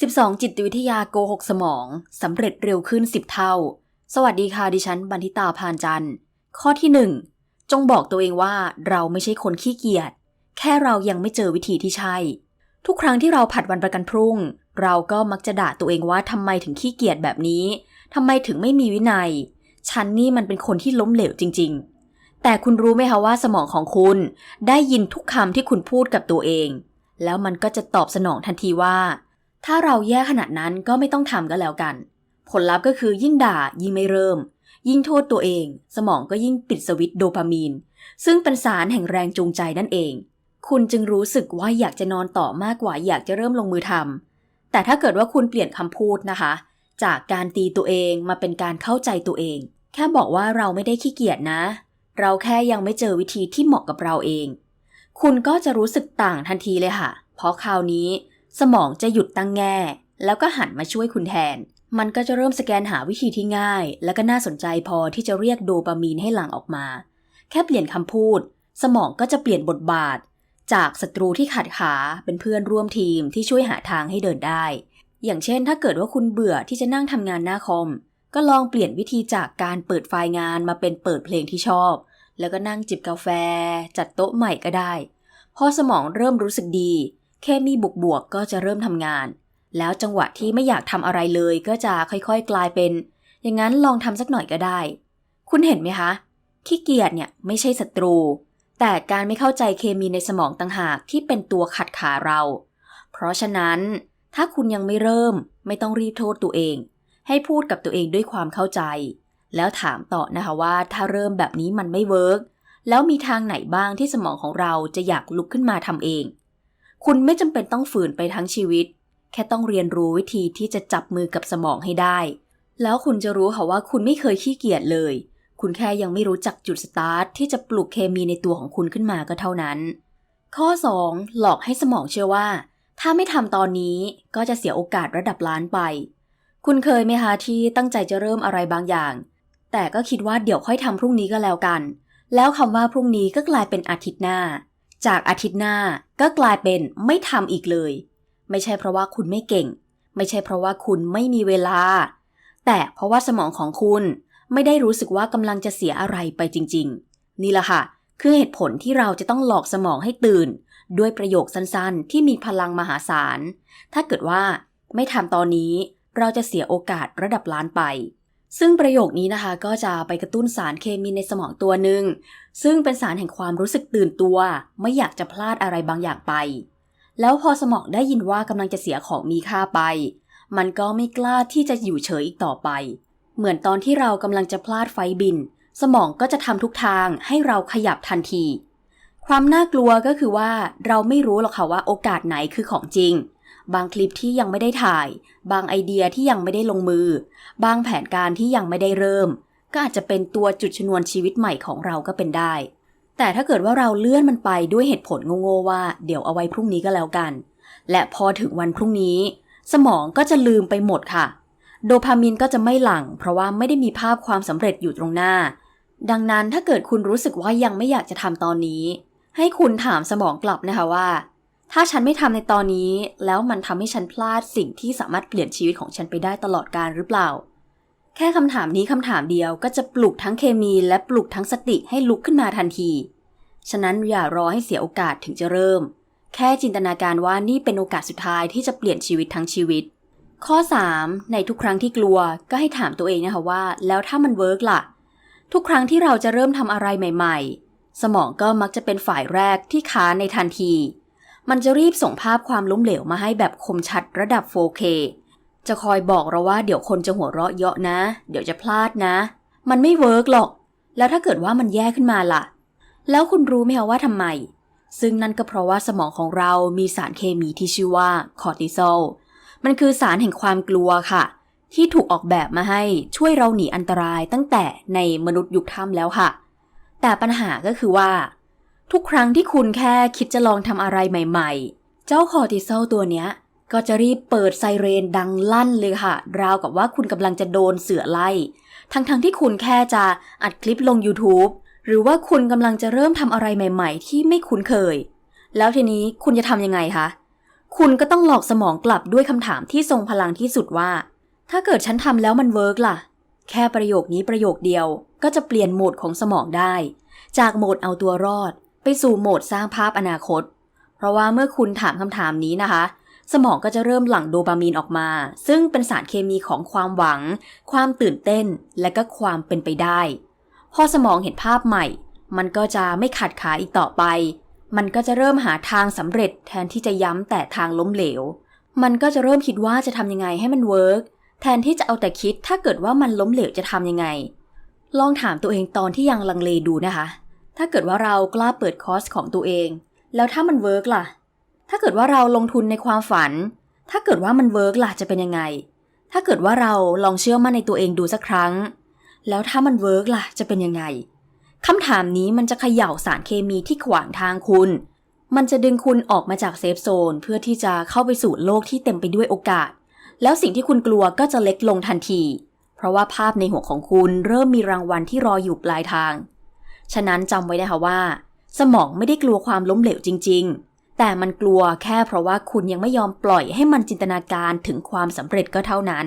12 จิตวิทยาโกหกสมองสำเร็จเร็วขึ้น 10 เท่า สวัสดีค่ะ ดิฉันบันทิตาพานจันทร์ ข้อที่ 1 จงบอกตัวเองว่าเราไม่ใช่คนขี้เกียจ แค่เรายังไม่เจอวิธีที่ใช่ ทุกครั้งที่เราผัดวันประกันพรุ่ง เราก็มักจะด่าตัวเองว่าทำไมถึงขี้เกียจแบบนี้ทำไมถึงไม่มีวินัย ฉันนี่มันเป็นคนที่ล้มเหลวจริง ๆ แต่คุณรู้ไหมคะว่าสมองของคุณ ได้ยินทุกคำที่คุณพูดกับตัวเอง แล้วมันก็จะตอบสนองทันทีว่า ถ้าเราแย่ขนาดนั้นก็ไม่ต้องทำก็แล้วกัน ผลลัพธ์ก็คือยิ่งด่ายิ่งไม่เริ่ม ยิ่งโทษตัวเอง สมองก็ยิ่งปิดสวิตช์โดพามีน ซึ่งเป็นสารแห่งแรงจูงใจนั่นเอง คุณจึงรู้สึกว่าอยากจะนอนต่อมากกว่าอยากจะเริ่มลงมือทำแต่ถ้าเกิดว่าคุณเปลี่ยนคำพูดนะคะ จากการตีตัวเองมาเป็นการเข้าใจตัวเอง แค่บอกว่าเราไม่ได้ขี้เกียจนะ เราแค่ยังไม่เจอวิธีที่เหมาะกับเราเอง คุณก็จะรู้สึกต่างทันทีเลยค่ะ เพราะคราวนี้ สมองจะหยุดตั้งแง่ แล้วก็หันมาช่วยคุณแทน มันก็จะเริ่มสแกนหาวิธีที่ง่าย และก็น่าสนใจพอที่จะเรียกโดปามีนให้หลั่งออกมา แค่เปลี่ยนคำพูด สมองก็จะเปลี่ยนบทบาท จากศัตรูที่ขัดขาเป็นเพื่อนร่วมทีมที่ช่วยหาทางให้เดินได้ อย่างเช่น ถ้าเกิดว่าคุณเบื่อที่จะนั่งทำงานหน้าคอมก็ลองเปลี่ยนวิธีจากการเปิดไฟล์งานมาเป็นเปิดเพลงที่ชอบ แล้วก็นั่งจิบกาแฟ จัดโต๊ะใหม่ก็ได้ พอสมองเริ่มรู้สึกดี เคมีบวกบวกก็จะเริ่มทำงาน แล้วจังหวะที่ไม่อยากทำอะไรเลยก็จะค่อยๆกลายเป็น อย่างนั้นลองทำสักหน่อยก็ได้ คุณเห็นไหมคะ ขี้เกียจเนี่ยไม่ใช่ศัตรู แต่การไม่เข้าใจเคมีในสมองต่างหากที่เป็นตัวขัดขาเรา เพราะฉะนั้น ถ้าคุณยังไม่เริ่มไม่ต้องรีบโทษตัวเอง ให้พูดกับตัวเองด้วยความเข้าใจ แล้วถามต่อนะคะว่าถ้าเริ่มแบบนี้มันไม่เวิร์กแล้วมีทางไหนบ้างที่สมองของเราจะอยากลุกขึ้นมาทำเอง คุณไม่จำเป็นต้องฝืนไปทั้งชีวิต แค่ต้องเรียนรู้วิธีที่จะจับมือกับสมองให้ได้ แล้วคุณจะรู้ค่ะว่าคุณไม่เคยขี้เกียจเลย คุณแค่ยังไม่รู้จักจุดสตาร์ทที่จะปลุกเคมีในตัวของคุณขึ้นมาก็เท่านั้น ข้อ 2 หลอกให้สมองเชื่อว่า ถ้าไม่ทำตอนนี้ก็จะเสียโอกาสระดับล้านไป คุณเคยไหมคะที่ตั้งใจจะเริ่มอะไรบางอย่าง แต่ก็คิดว่าเดี๋ยวค่อยทำพรุ่งนี้ก็แล้วกัน แล้วคำว่าพรุ่งนี้ก็กลายเป็นอาทิตย์หน้า จากอาทิตย์หน้าก็กลายเป็นไม่ทำอีกเลย ไม่ใช่เพราะว่าคุณไม่เก่ง ไม่ใช่เพราะว่าคุณไม่มีเวลา แต่เพราะว่าสมองของคุณไม่ได้รู้สึกว่ากำลังจะเสียอะไรไปจริง ๆ นี่แหละค่ะ คือเหตุผลที่เราจะต้องหลอกสมองให้ตื่น ด้วยประโยคสั้นๆ ที่มีพลังมหาศาล ถ้าเกิดว่าไม่ทำตอนนี้เราจะเสียโอกาสระดับล้านไป ซึ่งประโยคนี้นะคะก็จะไปกระตุ้นสารเคมีในสมองตัวหนึ่งซึ่งเป็นสารแห่งความรู้สึกตื่นตัว ไม่อยากจะพลาดอะไรบางอย่างไป แล้วพอสมองได้ยินว่ากำลังจะเสียของมีค่าไป มันก็ไม่กล้าที่จะอยู่เฉยอีกต่อไป เหมือนตอนที่เรากำลังจะพลาดไฟบิน สมองก็จะทำทุกทางให้เราขยับทันที ความน่ากลัวก็คือว่าเราไม่รู้หรอกค่ะว่าโอกาสไหนคือของจริง บางคลิปที่ยังไม่ได้ถ่าย บางไอเดียที่ยังไม่ได้ลงมือ บางแผนการที่ยังไม่ได้เริ่ม ก็อาจจะเป็นตัวจุดชนวนชีวิตใหม่ของเราก็เป็นได้ แต่ถ้าเกิดว่าเราเลื่อนมันไปด้วยเหตุผลโง่ๆว่า เดี๋ยวเอาไว้พรุ่งนี้ก็แล้วกัน และพอถึงวันพรุ่งนี้ สมองก็จะลืมไปหมดค่ะ โดพามีนก็จะไม่หลั่งเพราะว่าไม่ได้มีภาพความสำเร็จอยู่ตรงหน้า ดังนั้นถ้าเกิดคุณรู้สึกว่ายังไม่อยากจะทำตอนนี้ ให้คุณถามสมองกลับนะคะว่า ถ้าฉันไม่ทำในตอนนี้ แล้วมันทำให้ฉันพลาดสิ่งที่สามารถเปลี่ยนชีวิตของฉันไปได้ตลอดการหรือเปล่า แค่คำถามนี้คำถามเดียวก็จะปลุกทั้งเคมีและปลุกทั้งสติให้ลุกขึ้นมาทันที ฉะนั้นอย่ารอให้เสียโอกาสถึงจะเริ่ม แค่จินตนาการว่านี่เป็นโอกาสสุดท้ายที่จะเปลี่ยนชีวิตทั้งชีวิต ข้อ 3 ในทุกครั้งที่กลัวก็ให้ถามตัวเองนะคะว่า แล้วถ้ามันเวิร์กล่ะ ทุกครั้งที่เราจะเริ่มทำอะไรใหม่ ๆ สมองก็มักจะเป็นฝ่ายแรกที่ค้านในทันที มันจะรีบส่งภาพความล้มเหลวมาให้แบบคมชัดระดับ 4K จะคอยบอกเราว่าเดี๋ยวคนจะหัวเราะเยาะนะ เดี๋ยวจะพลาดนะ มันไม่เวิร์กหรอก แล้วถ้าเกิดว่ามันแย่ขึ้นมาล่ะ แล้วคุณรู้ไหมคะว่าทำไม ซึ่งนั่นก็เพราะว่าสมองของเรามีสารเคมีที่ชื่อว่าคอร์ติซอล มันคือสารแห่งความกลัวค่ะ ที่ถูกออกแบบมาให้ช่วยเราหนีอันตรายตั้งแต่ในมนุษย์ยุคถ้ำแล้วค่ะ แต่ปัญหาก็คือว่า ทุกครั้งที่คุณแค่คิดจะลองทำอะไรใหม่ ๆ เจ้าคอร์ติซอลตัวเนี้ย ก็จะรีบเปิดไซเรนดังลั่นเลยค่ะ ราวกับว่าคุณกำลังจะโดนเสือไล่ ทั้งๆทที่คุณแค่จะอัดคลิปลง YouTube หรือว่าคุณกำลังจะเริ่มทำอะไรใหม่ ๆ ที่ไม่คุ้นเคย แล้วทีนี้คุณจะทำยังไงคะ คุณก็ต้องหลอกสมองกลับด้วยคำถามที่ทรงพลังที่สุดว่า ถ้าเกิดฉันทำแล้วมันเวิร์กล่ะ แค่ประโยคนี้ประโยคเดียว ก็จะเปลี่ยนโหมดของสมองได้ จากโหมดเอาตัวรอด ไปสู่โหมดสร้างภาพอนาคต เพราะว่าเมื่อคุณถามคำถามนี้นะคะ สมองก็จะเริ่มหลั่งโดปามีนออกมา ซึ่งเป็นสารเคมีของความหวัง ความตื่นเต้น และก็ความเป็นไปได้ พอสมองเห็นภาพใหม่ มันก็จะไม่ขัดขาอีกต่อไป มันก็จะเริ่มหาทางสำเร็จแทนที่จะย้ำแต่ทางล้มเหลว มันก็จะเริ่มคิดว่าจะทำยังไงให้มันเวิร์กแทนที่จะเอาแต่คิดถ้าเกิดว่ามันล้มเหลวจะทำยังไง ลองถามตัวเองตอนที่ยังลังเลดูนะคะ ถ้าเกิดว่าเรากล้าเปิดคอร์สของตัวเอง แล้วถ้ามันเวิร์กล่ะ ถ้าเกิดว่าเราลงทุนในความฝัน ถ้าเกิดว่ามันเวิร์กล่ะจะเป็นยังไง ถ้าเกิดว่าเราลองเชื่อมั่นในตัวเองดูสักครั้ง แล้วถ้ามันเวิร์กล่ะจะเป็นยังไงคำถามนี้มันจะเขย่าสารเคมีที่ขวางทางคุณ มันจะดึงคุณออกมาจากเซฟโซนเพื่อที่จะเข้าไปสู่โลกที่เต็มไปด้วยโอกาส แล้วสิ่งที่คุณกลัวก็จะเล็กลงทันที เพราะว่าภาพในหัวของคุณเริ่มมีรางวัลที่รออยู่ปลายทาง ฉะนั้นจำไว้นะคะว่า สมองไม่ได้กลัวความล้มเหลวจริง ๆ แต่มันกลัวแค่เพราะว่าคุณยังไม่ยอมปล่อยให้มันจินตนาการถึงความสำเร็จก็เท่านั้น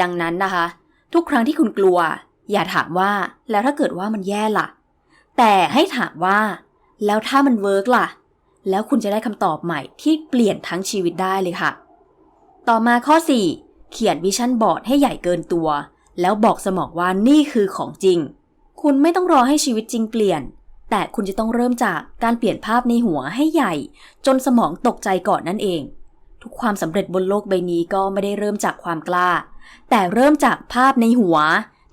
ดังนั้นนะคะ ทุกครั้งที่คุณกลัว อย่าถามว่าแล้วถ้าเกิดว่ามันแย่ล่ะ แต่ให้ถามว่า แล้วถ้ามันเวิร์กล่ะ แล้วคุณจะได้คำตอบใหม่ที่เปลี่ยนทั้งชีวิตได้เลยค่ะ ต่อมาข้อ 4 เขียนวิชั่นบอร์ดให้ใหญ่เกินตัว แล้วบอกสมองว่านี่คือของจริง คุณไม่ต้องรอให้ชีวิตจริงเปลี่ยน แต่คุณจะต้องเริ่มจากการเปลี่ยนภาพในหัวให้ใหญ่ จนสมองตกใจก่อนนั่นเอง ทุกความสำเร็จบนโลกใบนี้ก็ไม่ได้เริ่มจากความกล้า แต่เริ่มจากภาพในหัว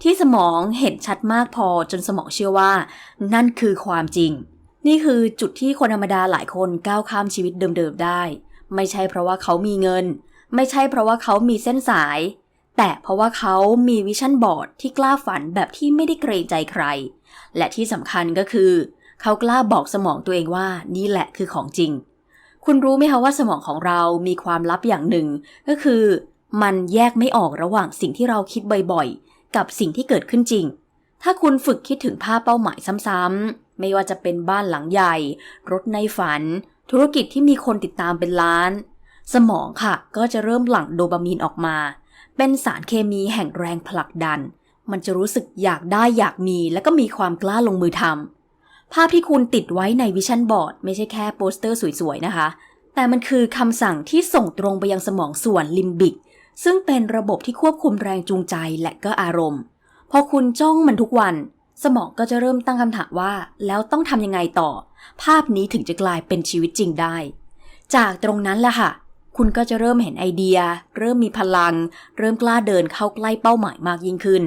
ที่สมองเห็นชัดมากพอจนสมองเชื่อว่า นั่นคือความจริง นี่คือจุดที่คนธรรมดาหลายคนก้าวข้ามชีวิตเดิมๆได้ ไม่ใช่เพราะว่าเขามีเงิน ไม่ใช่เพราะว่าเขามีเส้นสาย แต่เพราะว่าเขามีวิชั่นบอร์ดที่กล้าฝันแบบที่ไม่ได้เกรงใจใคร และที่สำคัญก็คือ เขากล้าบอกสมองตัวเองว่านี่แหละคือของจริง คุณรู้ไหมคะว่าสมองของเรามีความลับอย่างหนึ่ง ก็คือ มันแยกไม่ออกระหว่างสิ่งที่เราคิดบ่อยๆ กับสิ่งที่เกิดขึ้นจริง ถ้าคุณฝึกคิดถึงภาพเป้าหมายซ้ำๆ ไม่ว่าจะเป็นบ้านหลังใหญ่ รถในฝัน ธุรกิจที่มีคนติดตามเป็นล้าน สมองค่ะก็จะเริ่มหลั่งโดปามีนออกมา เป็นสารเคมีแห่งแรงผลักดัน มันจะรู้สึกอยากได้อยากมี และก็มีความกล้าลงมือทำภาพที่คุณติดไว้ในวิชั่นบอร์ดไม่ใช่แค่โปสเตอร์สวยๆนะคะ แต่มันคือคำสั่งที่ส่งตรงไปยังสมองส่วนลิมบิก ซึ่งเป็นระบบที่ควบคุมแรงจูงใจและก็อารมณ์ พอคุณจ้องมันทุกวันสมองก็จะเริ่มตั้งคำถามว่า แล้วต้องทำยังไงต่อ ภาพนี้ถึงจะกลายเป็นชีวิตจริงได้ จากตรงนั้นแหละค่ะ คุณก็จะเริ่มเห็นไอเดีย เริ่มมีพลัง เริ่มกล้าเดินเข้าใกล้เป้าหมายมากยิ่งขึ้น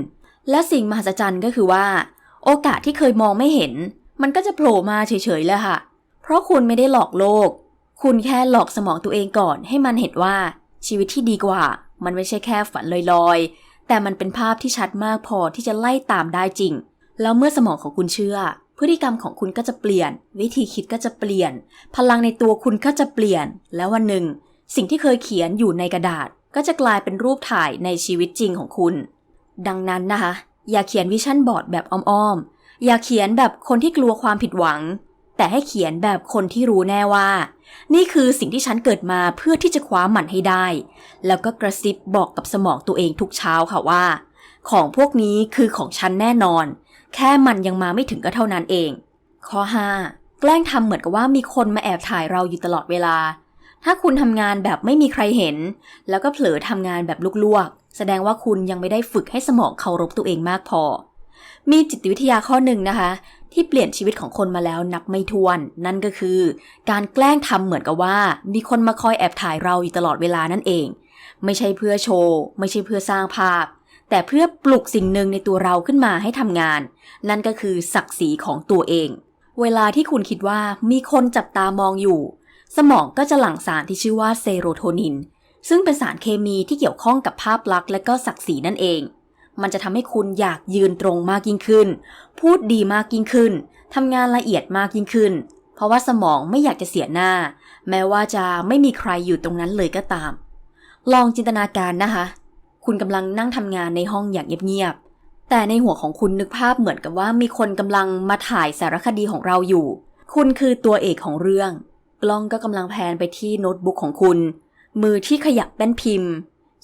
และสิ่งมหัศจรรย์ก็คือว่า โอกาสที่เคยมองไม่เห็น มันก็จะโผล่มาเฉยๆเลยค่ะ เพราะคุณไม่ได้หลอกโลก คุณแค่หลอกสมองตัวเองก่อน ให้มันเห็นว่าชีวิตที่ดีกว่า มันไม่ใช่แค่ฝันลอยๆ แต่มันเป็นภาพที่ชัดมากพอที่จะไล่ตามได้จริง แล้วเมื่อสมองของคุณเชื่อ พฤติกรรมของคุณก็จะเปลี่ยน วิธีคิดก็จะเปลี่ยน พลังในตัวคุณก็จะเปลี่ยน แล้ววันหนึ่ง สิ่งที่เคยเขียนอยู่ในกระดาษก็จะกลายเป็นรูปถ่ายในชีวิตจริงของคุณ ดังนั้นนะคะ อย่าเขียนวิชั่นบอร์ดแบบอ้อมๆ อย่าเขียนแบบคนที่กลัวความผิดหวัง แต่ให้เขียนแบบคนที่รู้แน่ว่า นี่คือสิ่งที่ฉันเกิดมาเพื่อที่จะคว้ามันให้ได้ แล้วก็กระซิบบอกกับสมองตัวเองทุกเช้าค่ะว่า ของพวกนี้คือของฉันแน่นอน แค่มันยังมาไม่ถึงก็เท่านั้นเอง ข้อ 5 แกล้งทำเหมือนกับว่ามีคนมาแอบถ่ายเราอยู่ตลอดเวลา ถ้าคุณทำงานแบบไม่มีใครเห็น แล้วก็เผลอทำงานแบบลวกๆ แสดงว่าคุณยังไม่ได้ฝึกให้สมองเคารพตัวเองมากพอ มีจิตวิทยาข้อหนึ่งนะคะ ที่เปลี่ยนชีวิตของคนมาแล้วนับไม่ถ้วน นั่นก็คือ การแกล้งทำเหมือนกับว่า มีคนมาคอยแอบถ่ายเราอยู่ตลอดเวลานั่นเอง ไม่ใช่เพื่อโชว์ ไม่ใช่เพื่อสร้างภาพ แต่เพื่อปลุกสิ่งหนึ่งในตัวเราขึ้นมาให้ทำงาน นั่นก็คือศักดิ์ศรีของตัวเอง เวลาที่คุณคิดว่ามีคนจับตามองอยู่ สมองก็จะหลั่งสารที่ชื่อว่าเซโรโทนิน ซึ่งเป็นสารเคมีที่เกี่ยวข้องกับภาพลักษณ์และก็ศักดิ์ศรีนั่นเอง มันจะทำให้คุณอยากยืนตรงมากยิ่งขึ้น พูดดีมากยิ่งขึ้นทำงานละเอียดมากยิ่งขึ้น เพราะว่าสมองไม่อยากจะเสียหน้า แม้ว่าจะไม่มีใครอยู่ตรงนั้นเลยก็ตาม ลองจินตนาการนะคะ คุณกำลังนั่งทำงานในห้องอย่างเงียบๆ แต่ในหัวของคุณนึกภาพเหมือนกับว่ามีคนกำลังมาถ่ายสารคดีของเราอยู่ คุณคือตัวเอกของเรื่อง กล้องก็กำลังแพนไปที่โน้ตบุ๊กของคุณ มือที่ขยับแป้นพิมพ์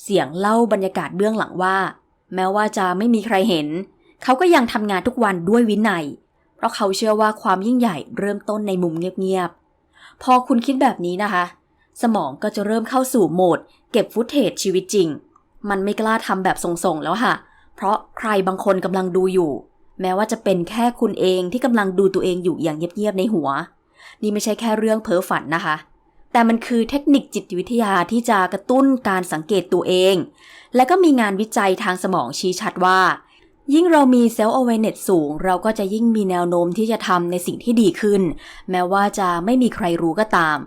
เสียงเล่าบรรยากาศเบื้องหลังว่า แม้ว่าจะไม่มีใครเห็น เขาก็ยังทำงานทุกวันด้วยวินัย เพราะเขาเชื่อว่าความยิ่งใหญ่เริ่มต้นในมุมเงียบๆ พอคุณคิดแบบนี้นะคะ สมองก็จะเริ่มเข้าสู่โหมด เก็บฟุตเทจชีวิตจริง มันไม่กล้าทำแบบส่งๆแล้วค่ะ เพราะใครบางคนกำลังดูอยู่ แม้ว่าจะเป็นแค่คุณเองที่กำลังดูตัวเองอยู่อย่างเงียบๆในหัว นี่ไม่ใช่แค่เรื่องเพ้อฝันนะคะ แต่มันคือเทคนิคจิตวิทยาที่จะกระตุ้นการสังเกตตัวเอง และก็มีงานวิจัยทางสมองชี้ชัดว่า ยิ่งเรามีเซลล์ awareness สูง เราก็จะยิ่งมีแนวโน้มที่จะทำในสิ่งที่ดีขึ้น แม้ว่าจะไม่มีใครรู้ก็ตาม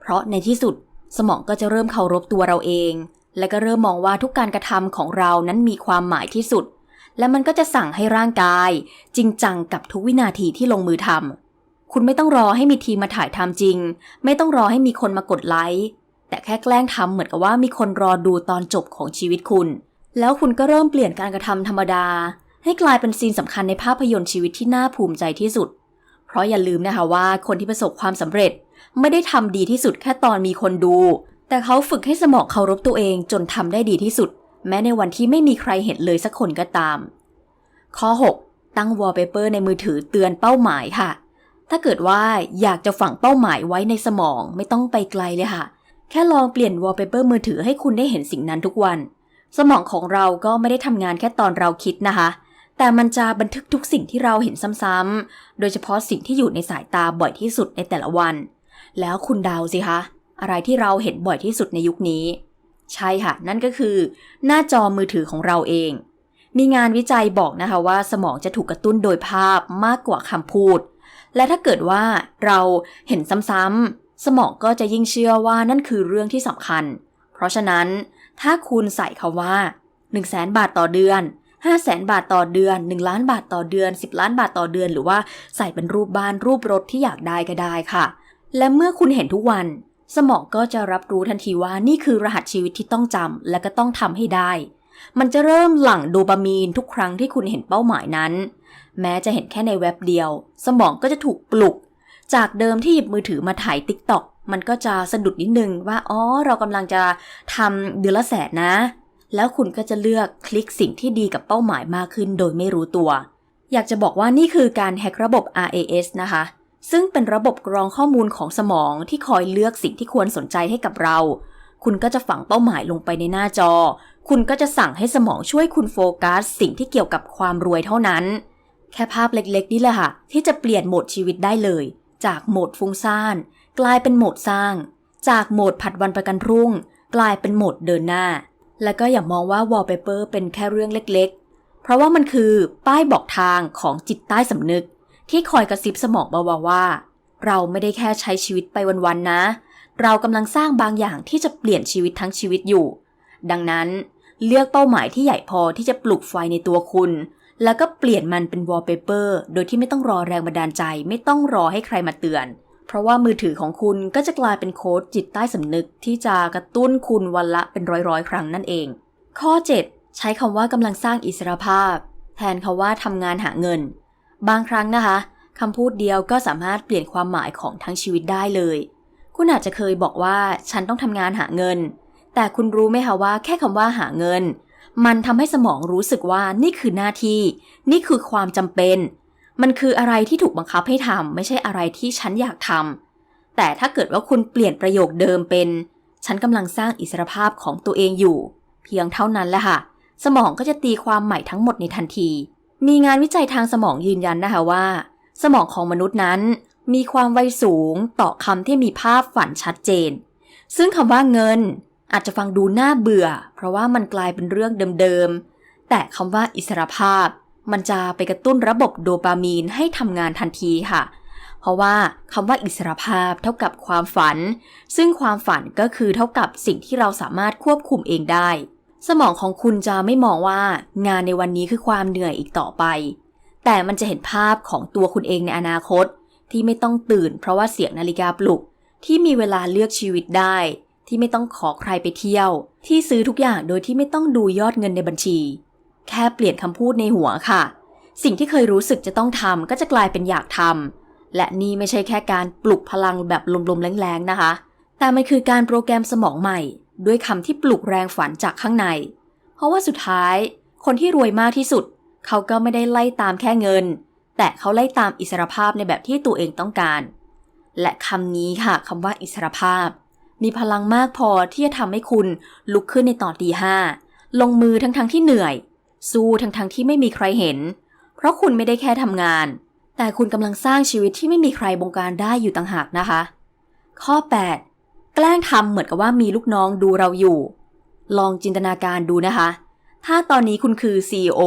เพราะในที่สุดสมองก็จะเริ่มเคารพตัวเราเอง และก็เริ่มมองว่าทุกการกระทำของเรานั้นมีความหมายที่สุดและมันก็จะสั่งให้ร่างกาย จริงจังกับทุกวินาทีที่ลงมือทำ คุณไม่ต้องรอให้มีทีมมาถ่ายทำจริง ไม่ต้องรอให้มีคนมากดไลค์แต่แค่แกล้งทำเหมือนกับว่ามีคนรอดูตอนจบของชีวิตคุณ แล้วคุณก็เริ่มเปลี่ยนการกระทำธรรมดา ให้กลายเป็นซีนสำคัญในภาพยนตร์ชีวิตที่น่าภูมิใจที่สุด เพราะอย่าลืมนะคะว่าคนที่ประสบความสำเร็จ ไม่ได้ทำดีที่สุดแค่ตอนมีคนดู แต่เขาฝึกให้สมองเคารพตัวเองจนทำได้ดีที่สุด แม้ในวันที่ไม่มีใครเห็นเลยสักคนก็ตาม ข้อ 6 ตั้งวอลเปเปอร์ในมือถือเตือนเป้าหมายค่ะ ถ้าเกิดว่าอยากจะฝังเป้าหมายไว้ในสมองไม่ต้องไปไกลเลยค่ะ แค่ลองเปลี่ยนวอลเปเปอร์มือถือให้คุณได้เห็นสิ่งนั้นทุกวัน สมองของเราก็ไม่ได้ทำงานแค่ตอนเราคิดนะคะ แต่มันจะบันทึกทุกสิ่งที่เราเห็นซ้ำๆ โดยเฉพาะสิ่งที่อยู่ในสายตาบ่อยที่สุดในแต่ละวัน แล้วคุณเดาวสิคะ อะไรที่เราเห็นบ่อยที่สุดในยุคนี้ ใช่ค่ะ นั่นก็คือ หน้าจอมือถือของเราเอง มีงานวิจัยบอกนะคะว่า สมองจะถูกกระตุ้นโดยภาพมากกว่าคำพูด และถ้าเกิดว่าเราเห็นซ้ำๆสมองก็จะยิ่งเชื่อว่านั่นคือเรื่องที่สำคัญ เพราะฉะนั้นถ้าคุณใส่คาว่า 1 0 0 0 0แบาทต่อเดือน 5 0 0แสนบาทต่อเดือน 1 ล้านบาทต่อเดือน 10 ล้านบาทต่อเดือน หรือว่าใส่เป็นรูปบ้านรูปรถที่อยากได้ก็ได้ค่ะ และเมื่อคุณเห็นทุกวัน สมองก็จะรับรู้ทันทีว่านี่คือรหัสชีวิตที่ต้องจำและก็ต้องทำให้ได้ มันจะเริ่มหลั่งโดปามีนทุกครั้งที่คุณเห็นเป้าหมายนั้น แม้จะเห็นแค่ในเว็บเดียว สมองก็จะถูกปลุก จากเดิมที่หยิบมือถือมาถ่ายติ๊กต็อกมันก็จะสะดุดนิดนึงว่า อ๋อ เรากำลังจะทำเดือนละแสนนะ แล้วคุณก็จะเลือกคลิกสิ่งที่ดีกับเป้าหมายมากขึ้นโดยไม่รู้ตัว อยากจะบอกว่านี่คือการแฮกระบบ RAS นะคะ ซึ่งเป็นระบบกรองข้อมูลของสมองที่คอยเลือกสิ่งที่ควรสนใจให้กับเรา คุณก็จะฝังเป้าหมายลงไปในหน้าจอ คุณก็จะสั่งให้สมองช่วยคุณโฟกัสสิ่งที่เกี่ยวกับความรวยเท่านั้น แค่ภาพเล็กๆ นี่แหละค่ะ ที่จะเปลี่ยนโหมดชีวิตได้เลย จากโหมดฟุ้งซ่าน กลายเป็นโหมดสร้าง จากโหมดผัดวันประกันพรุ่ง กลายเป็นโหมดเดินหน้า และก็อย่ามองว่าวอลเปเปอร์เป็นแค่เรื่องเล็กๆ เพราะว่ามันคือป้ายบอกทางของจิตใต้สำนึก ที่คอยกระซิบสมองเบาๆว่า เราไม่ได้แค่ใช้ชีวิตไปวันๆนะ เรากำลังสร้างบางอย่างที่จะเปลี่ยนชีวิตทั้งชีวิตอยู่ ดังนั้นเลือกเป้าหมายที่ใหญ่พอที่จะปลุกไฟในตัวคุณ แล้วก็เปลี่ยนมันเป็นวอลเปเปอร์โดยที่ไม่ต้องรอแรงบันดาลใจ ไม่ต้องรอให้ใครมาเตือน เพราะว่ามือถือของคุณก็จะกลายเป็นโค้ดจิตใต้สำนึกที่จะกระตุ้นคุณวันละเป็นร้อยๆ ครั้งนั่นเอง ข้อ 7 ใช้คำว่ากำลังสร้างอิสรภาพ แทนคำว่าทำงานหาเงิน บางครั้งนะคะคำพูดเดียวก็สามารถเปลี่ยนความหมายของทั้งชีวิตได้เลย คุณอาจจะเคยบอกว่าฉันต้องทำงานหาเงิน แต่คุณรู้ไหมคะว่าแค่คำว่าหาเงิน มันทำให้สมองรู้สึกว่านี่คือหน้าที่ นี่คือความจำเป็น มันคืออะไรที่ถูกบังคับให้ทำไม่ใช่อะไรที่ฉันอยากทำแต่ถ้าเกิดว่าคุณเปลี่ยนประโยคเดิมเป็น ฉันกำลังสร้างอิสรภาพของตัวเองอยู่ เพียงเท่านั้นแหละค่ะ สมองก็จะตีความใหม่ทั้งหมดในทันที มีงานวิจัยทางสมองยืนยันนะคะว่า สมองของมนุษย์นั้น มีความไวสูงต่อคำที่มีภาพฝันชัดเจน ซึ่งคำว่าเงิน อาจจะฟังดูน่าเบื่อ เพราะว่ามันกลายเป็นเรื่องเดิมๆ แต่คำว่าอิสรภาพ มันจะไปกระตุ้นระบบโดปามีนให้ทำงานทันทีค่ะ เพราะว่าคำว่าอิสรภาพเท่ากับความฝัน ซึ่งความฝันก็คือเท่ากับสิ่งที่เราสามารถควบคุมเองได้ สมองของคุณจะไม่มองว่างานในวันนี้คือความเหนื่อยอีกต่อไป แต่มันจะเห็นภาพของตัวคุณเองในอนาคต ที่ไม่ต้องตื่น เพราะว่าเสียงนาฬิกาปลุกที่มีเวลาเลือกชีวิตได้ ที่ไม่ต้องขอใครไปเที่ยว ที่ซื้อทุกอย่างโดยที่ไม่ต้องดูยอดเงินในบัญชี แค่เปลี่ยนคำพูดในหัวค่ะ สิ่งที่เคยรู้สึกจะต้องทำก็จะกลายเป็นอยากทำและนี่ไม่ใช่แค่การปลุกพลังแบบลมๆแรงๆนะคะ แต่มันคือการโปรแกรมสมองใหม่ ด้วยคำที่ปลุกแรงฝันจากข้างใน เพราะว่าสุดท้าย คนที่รวยมากที่สุด เขาก็ไม่ได้ไล่ตามแค่เงิน แต่เขาไล่ตามอิสรภาพในแบบที่ตัวเองต้องการ และคำนี้ค่ะคำว่าอิสรภาพ มีพลังมากพอที่จะทำให้คุณลุกขึ้นในตอนตีห้าลงมือทั้งๆทที่เหนื่อย สู้ทั้งๆทที่ไม่มีใครเห็น เพราะคุณไม่ได้แค่ทำงาน แต่คุณกำลังสร้างชีวิตที่ไม่มีใครบงการได้อยู่ต่างหากนะคะ ข้อ 8 แกล้งทำเหมือนกับว่ามีลูกน้องดูเราอยู่ ลองจินตนาการดูนะคะ ถ้าตอนนี้คุณคือ CEO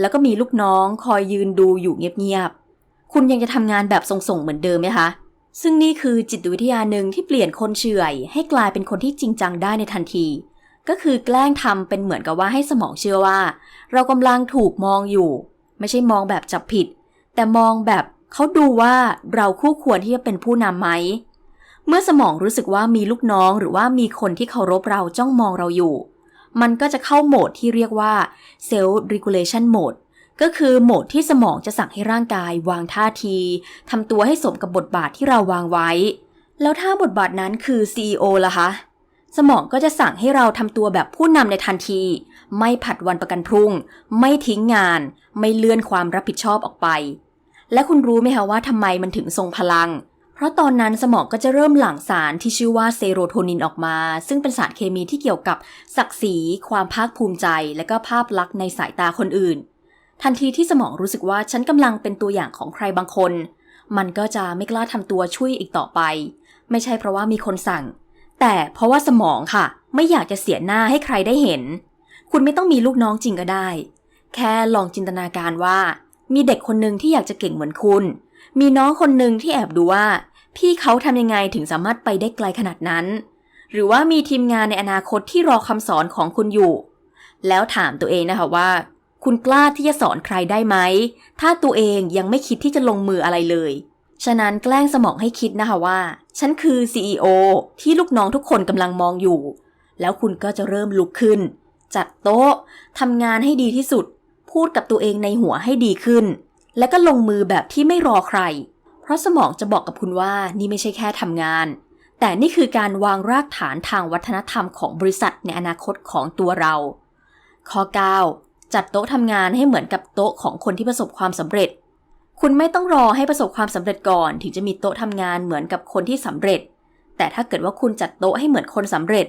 แล้วก็มีลูกน้องคอยยืนดูอยู่เงียบๆ คุณยังจะทำงานแบบส่งๆเหมือนเดิมไหมคะ ซึ่งนี่คือจิตวิทยาหนึ่งที่เปลี่ยนคนเฉื่อยให้กลายเป็นคนที่จริงจังได้ในทันที ก็คือแกล้งทำเป็นเหมือนกับว่าให้สมองเชื่อว่า เรากำลังถูกมองอยู่ ไม่ใช่มองแบบจับผิด แต่มองแบบเขาดูว่าเราคู่ควรที่จะเป็นผู้นำไหม เมื่อสมองรู้สึกว่ามีลูกน้องหรือว่ามีคนที่เคารพเราจ้องมองเราอยู่ มันก็จะเข้าโหมดที่เรียกว่า self regulation mode ก็คือโหมดที่สมองจะสั่งให้ร่างกายวางท่าทีทำตัวให้สมกับบทบาทที่เราวางไว้ แล้วถ้าบทบาทนั้นคือ CEO ล่ะคะ สมองก็จะสั่งให้เราทำตัวแบบผู้นำในทันที ไม่ผัดวันประกันพรุ่ง ไม่ทิ้งงาน ไม่เลื่อนความรับผิดชอบออกไป และคุณรู้ไหมคะว่าทำไมมันถึงทรงพลัง เพราะตอนนั้นสมองก็จะเริ่มหลั่งสารที่ชื่อว่าเซโรโทนินออกมา ซึ่งเป็นสารเคมีที่เกี่ยวกับศักดิ์ศรี ความภาคภูมิใจ และก็ภาพลักษณ์ในสายตาคนอื่น ทันทีที่สมองรู้สึกว่าฉันกำลังเป็นตัวอย่างของใครบางคน มันก็จะไม่กล้าทำตัวช่วยอีกต่อไป ไม่ใช่เพราะว่ามีคนสั่ง แต่เพราะว่าสมองค่ะ ไม่อยากจะเสียหน้าให้ใครได้เห็น คุณไม่ต้องมีลูกน้องจริงก็ได้ แค่ลองจินตนาการว่า มีเด็กคนหนึ่งที่อยากจะเก่งเหมือนคุณ มีน้องคนหนึ่งที่แอบดูว่า พี่เขาทำยังไงถึงสามารถไปได้ไกลขนาดนั้น หรือว่ามีทีมงานในอนาคตที่รอคำสอนของคุณอยู่ แล้วถามตัวเองนะคะว่า คุณกล้าที่จะสอนใครได้ไหม ถ้าตัวเองยังไม่คิดที่จะลงมืออะไรเลย ฉะนั้นแกล้งสมองให้คิดนะคะว่า ฉันคือ CEO ที่ลูกน้องทุกคนกำลังมองอยู่ แล้วคุณก็จะเริ่มลุกขึ้น จัดโต๊ะทำงานให้ดีที่สุด พูดกับตัวเองในหัวให้ดีขึ้น และก็ลงมือแบบที่ไม่รอใคร เพราะสมองจะบอกกับคุณว่านี่ไม่ใช่แค่ทำงาน แต่นี่คือการวางรากฐานทางวัฒนธรรมของบริษัทในอนาคตของตัวเราข้อ9 จัดโต๊ะทำงานให้เหมือนกับโต๊ะของคนที่ประสบความสำเร็จ คุณไม่ต้องรอให้ประสบความสำเร็จก่อน ถึงจะมีโต๊ะทำงานเหมือนกับคนที่สำเร็จ แต่ถ้าเกิดว่าคุณจัดโต๊ะให้เหมือนคนสำเร็จ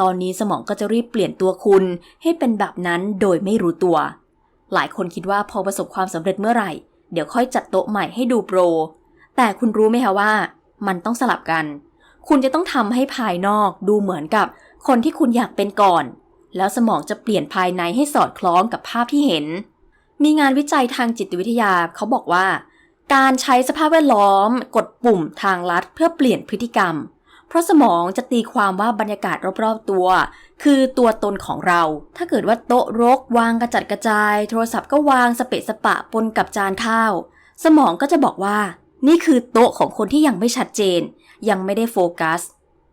ตอนนี้สมองก็จะรีบเปลี่ยนตัวคุณให้เป็นแบบนั้นโดยไม่รู้ตัว หลายคนคิดว่าพอประสบความสำเร็จเมื่อไหร่ เดี๋ยวค่อยจัดโต๊ะใหม่ให้ดูโปร แต่คุณรู้ไหมคะว่า มันต้องสลับกัน คุณจะต้องทำให้ภายนอกดูเหมือนกับคนที่คุณอยากเป็นก่อน แล้วสมองจะเปลี่ยนภายในให้สอดคล้องกับภาพที่เห็น มีงานวิจัยทางจิตวิทยาเขาบอกว่า การใช้สภาพแวดล้อม กดปุ่มทางลัดเพื่อเปลี่ยนพฤติกรรม เพราะสมองจะตีความว่าบรรยากาศรอบๆตัว คือตัวตนของเรา ถ้าเกิดว่าโต๊ะรก วางกระจัดกระจาย โทรศัพท์ก็วางสเปะสปะปนกับจานข้าว สมองก็จะบอกว่า นี่คือโต๊ะของคนที่ยังไม่ชัดเจน ยังไม่ได้โฟกัส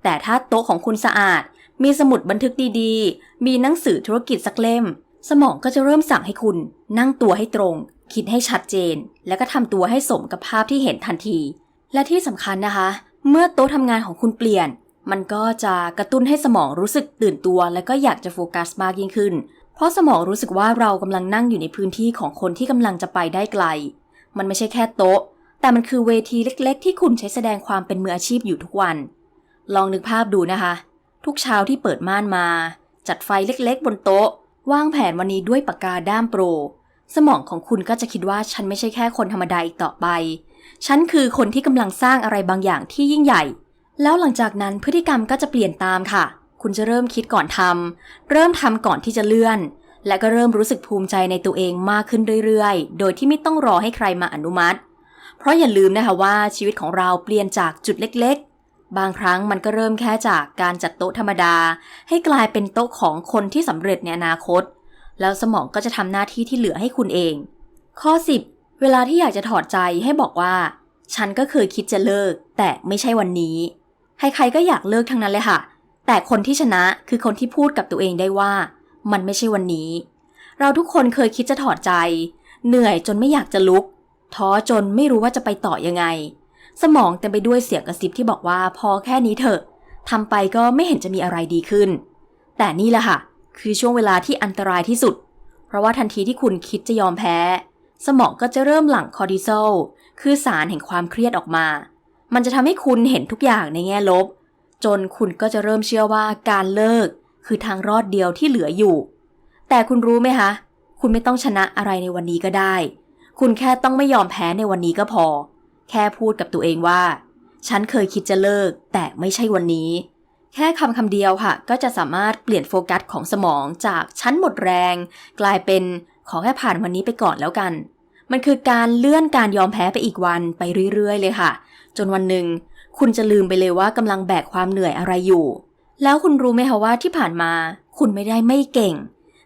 แต่ถ้าโต๊ะของคุณสะอาด มีสมุดบันทึกดีๆ มีหนังสือธุรกิจสักเล่ม สมองก็จะเริ่มสั่งให้คุณ นั่งตัวให้ตรง คิดให้ชัดเจน แล้วก็ทำตัวให้สมกับภาพที่เห็นทันที และที่สำคัญนะคะ เมื่อโต๊ะทำงานของคุณเปลี่ยน มันก็จะกระตุ้นให้สมองรู้สึกตื่นตัว และก็อยากจะโฟกัสมากยิ่งขึ้น เพราะสมองรู้สึกว่าเรากำลังนั่งอยู่ในพื้นที่ของคนที่กำลังจะไปได้ไกล มันไม่ใช่แค่โต๊ะ แต่มันคือเวทีเล็ก ๆ ที่คุณใช้แสดงความเป็นมืออาชีพอยู่ทุกวัน ลองนึกภาพดูนะคะ ทุกเช้าที่เปิดม่านมา จัดไฟเล็กๆ บนโต๊ะ วางแผนวันนี้ด้วยปากกาด้ามโปร สมองของคุณก็จะคิดว่าฉันไม่ใช่แค่คนธรรมดาอีกต่อไป ฉันคือคนที่กำลังสร้างอะไรบางอย่างที่ยิ่งใหญ่ แล้วหลังจากนั้นพฤติกรรมก็จะเปลี่ยนตามค่ะ คุณจะเริ่มคิดก่อนทำเริ่มทำก่อนที่จะเลื่อน และก็เริ่มรู้สึกภูมิใจในตัวเองมากขึ้นเรื่อยๆ โดยที่ไม่ต้องรอให้ใครมาอนุมัติ เพราะอย่าลืมนะคะว่าชีวิตของเราเปลี่ยนจากจุดเล็กๆ บางครั้งมันก็เริ่มแค่จากการจัดโต๊ะธรรมดา ให้กลายเป็นโต๊ะของคนที่สำเร็จในอนาคต แล้วสมองก็จะทำหน้าที่ที่เหลือให้คุณเอง ข้อ 10 เวลาที่อยากจะถอดใจให้บอกว่า ฉันก็เคยคิดจะเลิก แต่ไม่ใช่วันนี้ ใครๆก็อยากเลิกทั้งนั้นเลยค่ะ แต่คนที่ชนะคือคนที่พูดกับตัวเองได้ว่า มันไม่ใช่วันนี้ เราทุกคนเคยคิดจะถอดใจ เหนื่อยจนไม่อยากจะลุกท้อจนไม่รู้ว่าจะไปต่อยังไง สมองเต็มไปด้วยเสียงกระซิบที่บอกว่าพอแค่นี้เถอะทำไปก็ไม่เห็นจะมีอะไรดีขึ้น แต่นี่แหละค่ะ คือช่วงเวลาที่อันตรายที่สุด เพราะว่าทันทีที่คุณคิดจะยอมแพ้ สมองก็จะเริ่มหลั่งคอร์ติซอลคือสารแห่งความเครียดออกมา มันจะทำให้คุณเห็นทุกอย่างในแง่ลบ จนคุณก็จะเริ่มเชื่อว่าการเลิก คือทางรอดเดียวที่เหลืออยู่ แต่คุณรู้ไหมคะ คุณไม่ต้องชนะอะไรในวันนี้ก็ได้ คุณแค่ต้องไม่ยอมแพ้ในวันนี้ก็พอ แค่พูดกับตัวเองว่า ฉันเคยคิดจะเลิก แต่ไม่ใช่วันนี้ แค่คำคำเดียวค่ะ ก็จะสามารถเปลี่ยนโฟกัสของสมองจากฉันหมดแรง กลายเป็นขอแค่ผ่านวันนี้ไปก่อนแล้วกัน มันคือการเลื่อนการยอมแพ้ไปอีกวันไปเรื่อยๆ เลยค่ะ จนวันหนึ่งคุณจะลืมไปเลยว่ากำลังแบกความเหนื่อยอะไรอยู่ แล้วคุณรู้ไหมคะว่าที่ผ่านมา คุณไม่ได้ไม่เก่ง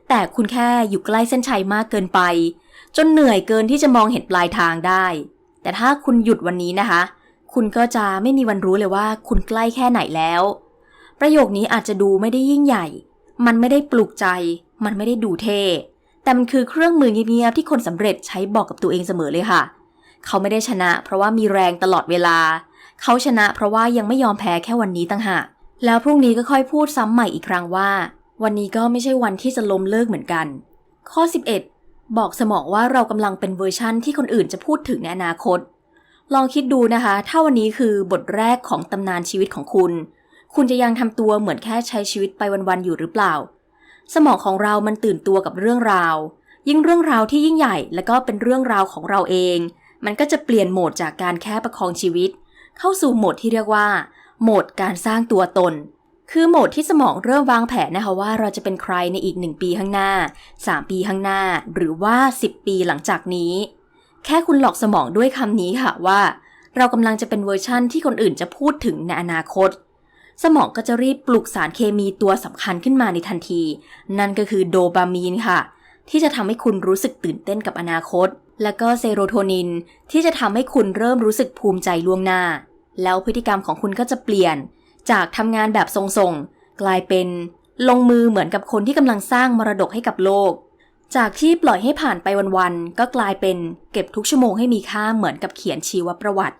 แต่คุณแค่อยู่ใกล้เส้นชัยมากเกินไป จนเหนื่อยเกินที่จะมองเห็นปลายทางได้ แต่ถ้าคุณหยุดวันนี้นะคะ คุณก็จะไม่มีวันรู้เลยว่าคุณใกล้แค่ไหนแล้ว ประโยคนี้อาจจะดูไม่ได้ยิ่งใหญ่ มันไม่ได้ปลุกใจ มันไม่ได้ดูเท่แต่มันคือเครื่องมือเงียบๆที่คนสำเร็จใช้บอกกับตัวเองเสมอเลยค่ะ เขาไม่ได้ชนะ เพราะว่ามีแรงตลอดเวลา เขาชนะ เพราะว่ายังไม่ยอมแพ้แค่วันนี้ตั้งหาก แล้วพรุ่งนี้ก็ค่อยพูดซ้ำใหม่อีกครั้งว่า วันนี้ก็ไม่ใช่วันที่จะล้มเลิกเหมือนกัน ข้อ 11 บอกสมองว่าเรากำลังเป็นเวอร์ชั่นที่คนอื่นจะพูดถึงในอนาคต ลองคิดดูนะคะ ถ้าวันนี้คือบทแรกของตำนานชีวิตของคุณ คุณจะยังทำตัวเหมือนแค่ใช้ชีวิตไปวันๆอยู่หรือเปล่า สมองของเรามันตื่นตัวกับเรื่องราว ยิ่งเรื่องราวที่ยิ่งใหญ่ และก็เป็นเรื่องราวของเราเอง มันก็จะเปลี่ยนโหมดจากการแค่ประคองชีวิต เข้าสู่โหมดที่เรียกว่า โหมดการสร้างตัวตน คือโหมดที่สมองเริ่มวางแผนนะคะว่าเราจะเป็นใครในอีก 1 ปีข้างหน้า 3 ปีข้างหน้า หรือว่า 10 ปีหลังจากนี้ แค่คุณหลอกสมองด้วยคำนี้ค่ะว่า เรากำลังจะเป็นเวอร์ชั่นที่คนอื่นจะพูดถึงในอนาคต สมองก็จะรีบปลุกสารเคมีตัวสำคัญขึ้นมาในทันที นั่นก็คือโดปามีนค่ะ ที่จะทำให้คุณรู้สึกตื่นเต้นกับอนาคต และก็เซโรโทนิน ที่จะทำให้คุณเริ่มรู้สึกภูมิใจล่วงหน้า แล้วพฤติกรรมของคุณก็จะเปลี่ยน จากทำงานแบบทรงๆ กลายเป็นลงมือเหมือนกับคนที่กำลังสร้างมรดกให้กับโลก จากที่ปล่อยให้ผ่านไปวันๆ ก็กลายเป็นเก็บทุกชั่วโมงให้มีค่าเหมือนกับเขียนชีวประวัติ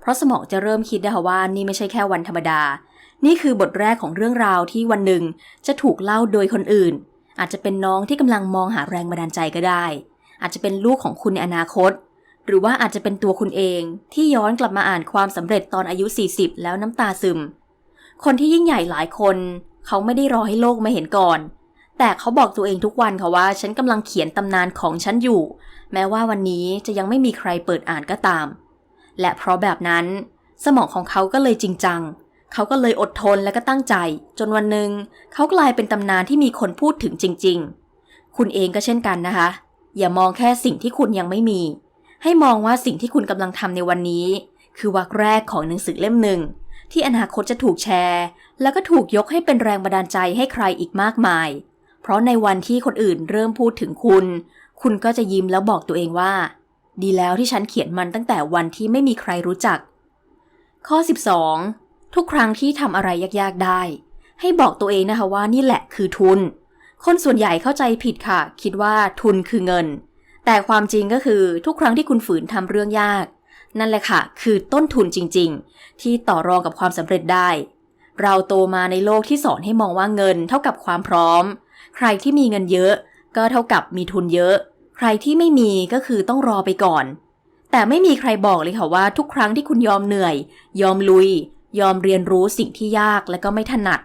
เพราะสมองจะเริ่มคิดนะคะว่านี่ไม่ใช่แค่วันธรรมดา นี่คือบทแรกของเรื่องราวที่วันหนึ่งจะถูกเล่าโดยคนอื่น อาจจะเป็นน้องที่กำลังมองหาแรงบันดาลใจก็ได้ อาจจะเป็นลูกของคุณในอนาคต หรือว่าอาจจะเป็นตัวคุณเองที่ย้อนกลับมาอ่านความสำเร็จตอนอายุ 40 แล้วน้ำตาซึม คนที่ยิ่งใหญ่หลายคน เขาไม่ได้รอให้โลกมาเห็นก่อน แต่เขาบอกตัวเองทุกวันค่ะว่า ฉันกำลังเขียนตำนานของฉันอยู่ แม้ว่าวันนี้จะยังไม่มีใครเปิดอ่านก็ตาม และเพราะแบบนั้น สมองของเขาก็เลยจริงจัง เขาก็เลยอดทนและก็ตั้งใจ จนวันหนึ่งเขากลายเป็นตำนานที่มีคนพูดถึงจริง ๆ คุณเองก็เช่นกันนะคะ อย่ามองแค่สิ่งที่คุณยังไม่มี ให้มองว่าสิ่งที่คุณกำลังทำในวันนี้ คือวรรคแรกของหนังสือเล่มหนึ่ง ที่อนาคตจะถูกแชร์ แล้วก็ถูกยกให้เป็นแรงบันดาลใจให้ใครอีกมากมาย เพราะในวันที่คนอื่นเริ่มพูดถึงคุณ คุณก็จะยิ้มแล้วบอกตัวเองว่า ดีแล้วที่ฉันเขียนมันตั้งแต่วันที่ไม่มีใครรู้จัก ข้อ 12 ทุกครั้งที่ทำอะไรยากๆได้ ให้บอกตัวเองนะคะว่านี่แหละคือทุน คนส่วนใหญ่เข้าใจผิดค่ะ คิดว่าทุนคือเงิน แต่ความจริงก็คือทุกครั้งที่คุณฝืนทำเรื่องยาก นั่นแหละค่ะ คือต้นทุนจริง ๆ ที่ต่อรองกับความสำเร็จได้ เราโตมาในโลกที่สอนให้มองว่าเงินเท่ากับความพร้อม ใครที่มีเงินเยอะ ก็เท่ากับมีทุนเยอะ ใครที่ไม่มีก็คือต้องรอไปก่อน แต่ไม่มีใครบอกเลยค่ะว่าทุกครั้งที่คุณยอมเหนื่อย ยอมลุย ยอมเรียนรู้สิ่งที่ยากและก็ไม่ถนัด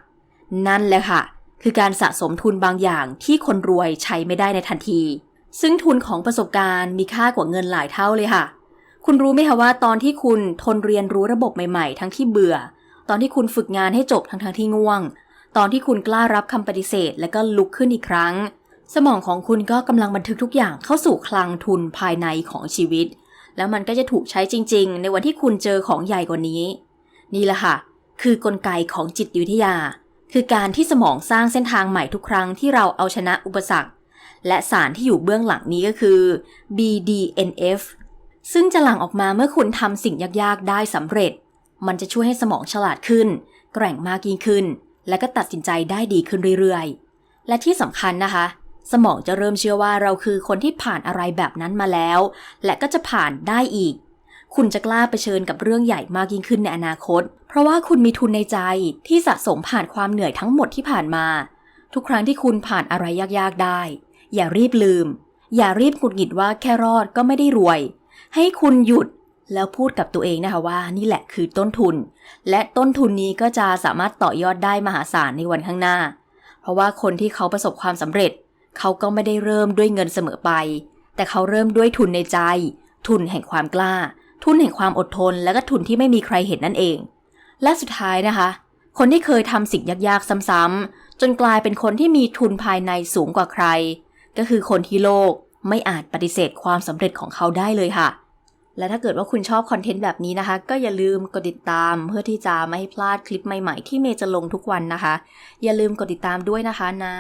นั่นแหละค่ะ คือการสะสมทุนบางอย่างที่คนรวยใช้ไม่ได้ในทันที ซึ่งทุนของประสบการณ์มีค่ากว่าเงินหลายเท่าเลยค่ะ คุณรู้ไหมคะว่าตอนที่คุณทนเรียนรู้ระบบใหม่ๆ ทั้งที่เบื่อ ตอนที่คุณฝึกงานให้จบทั้งๆที่ง่วง ตอนที่คุณกล้ารับคำปฏิเสธ และก็ลุกขึ้นอีกครั้ง สมองของคุณก็กำลังบันทึกทุกอย่างเข้าสู่คลังทุนภายในของชีวิต แล้วมันก็จะถูกใช้จริง ๆ ในวันที่คุณเจอของใหญ่กว่านี้ นี่แหละค่ะ คือกลไกของจิตวิทยา คือการที่สมองสร้างเส้นทางใหม่ทุกครั้งที่เราเอาชนะอุปสรรค และสารที่อยู่เบื้องหลังนี้ก็คือ BDNF ซึ่งจะหลั่งออกมาเมื่อคุณทำสิ่งยากๆ ได้สำเร็จ มันจะช่วยให้สมองฉลาดขึ้น แกร่งมากยิ่งขึ้น และก็ตัดสินใจได้ดีขึ้นเรื่อยๆ และที่สำคัญนะคะ สมองจะเริ่มเชื่อว่าเราคือคนที่ผ่านอะไรแบบนั้นมาแล้ว และก็จะผ่านได้อีก คุณจะกล้าไปเชิญกับเรื่องใหญ่มากยิ่งขึ้นในอนาคต เพราะว่าคุณมีทุนในใจที่สะสมผ่านความเหนื่อยทั้งหมดที่ผ่านมา ทุกครั้งที่คุณผ่านอะไรยากๆได้ อย่ารีบลืม อย่ารีบหงุดหงิดว่าแค่รอดก็ไม่ได้รวย ให้คุณหยุดแล้วพูดกับตัวเองนะคะว่านี่แหละคือต้นทุน และต้นทุนนี้ก็จะสามารถต่อยอดได้มหาศาลในวันข้างหน้า เพราะว่าคนที่เขาประสบความสำเร็จ เขาก็ไม่ได้เริ่มด้วยเงินเสมอไป แต่เขาเริ่มด้วยทุนในใจ ทุนแห่งความกล้า ทุนแห่งความอดทน และก็ทุนที่ไม่มีใครเห็นนั่นเอง และสุดท้ายนะคะ คนที่เคยทำสิ่งยากๆซ้ำๆจนกลายเป็นคนที่มีทุนภายในสูงกว่าใคร ก็คือคนที่โลก ไม่อาจปฏิเสธความสำเร็จของเขาได้เลยค่ะ และถ้าเกิดว่าคุณชอบคอนเทนต์แบบนี้นะคะ ก็อย่าลืมกดติดตามเพื่อที่จะไม่ให้พลาดคลิปใหม่ๆ ที่เมย์จะลงทุกวันนะคะ อย่าลืมกดติดตามด้วยนะคะนะ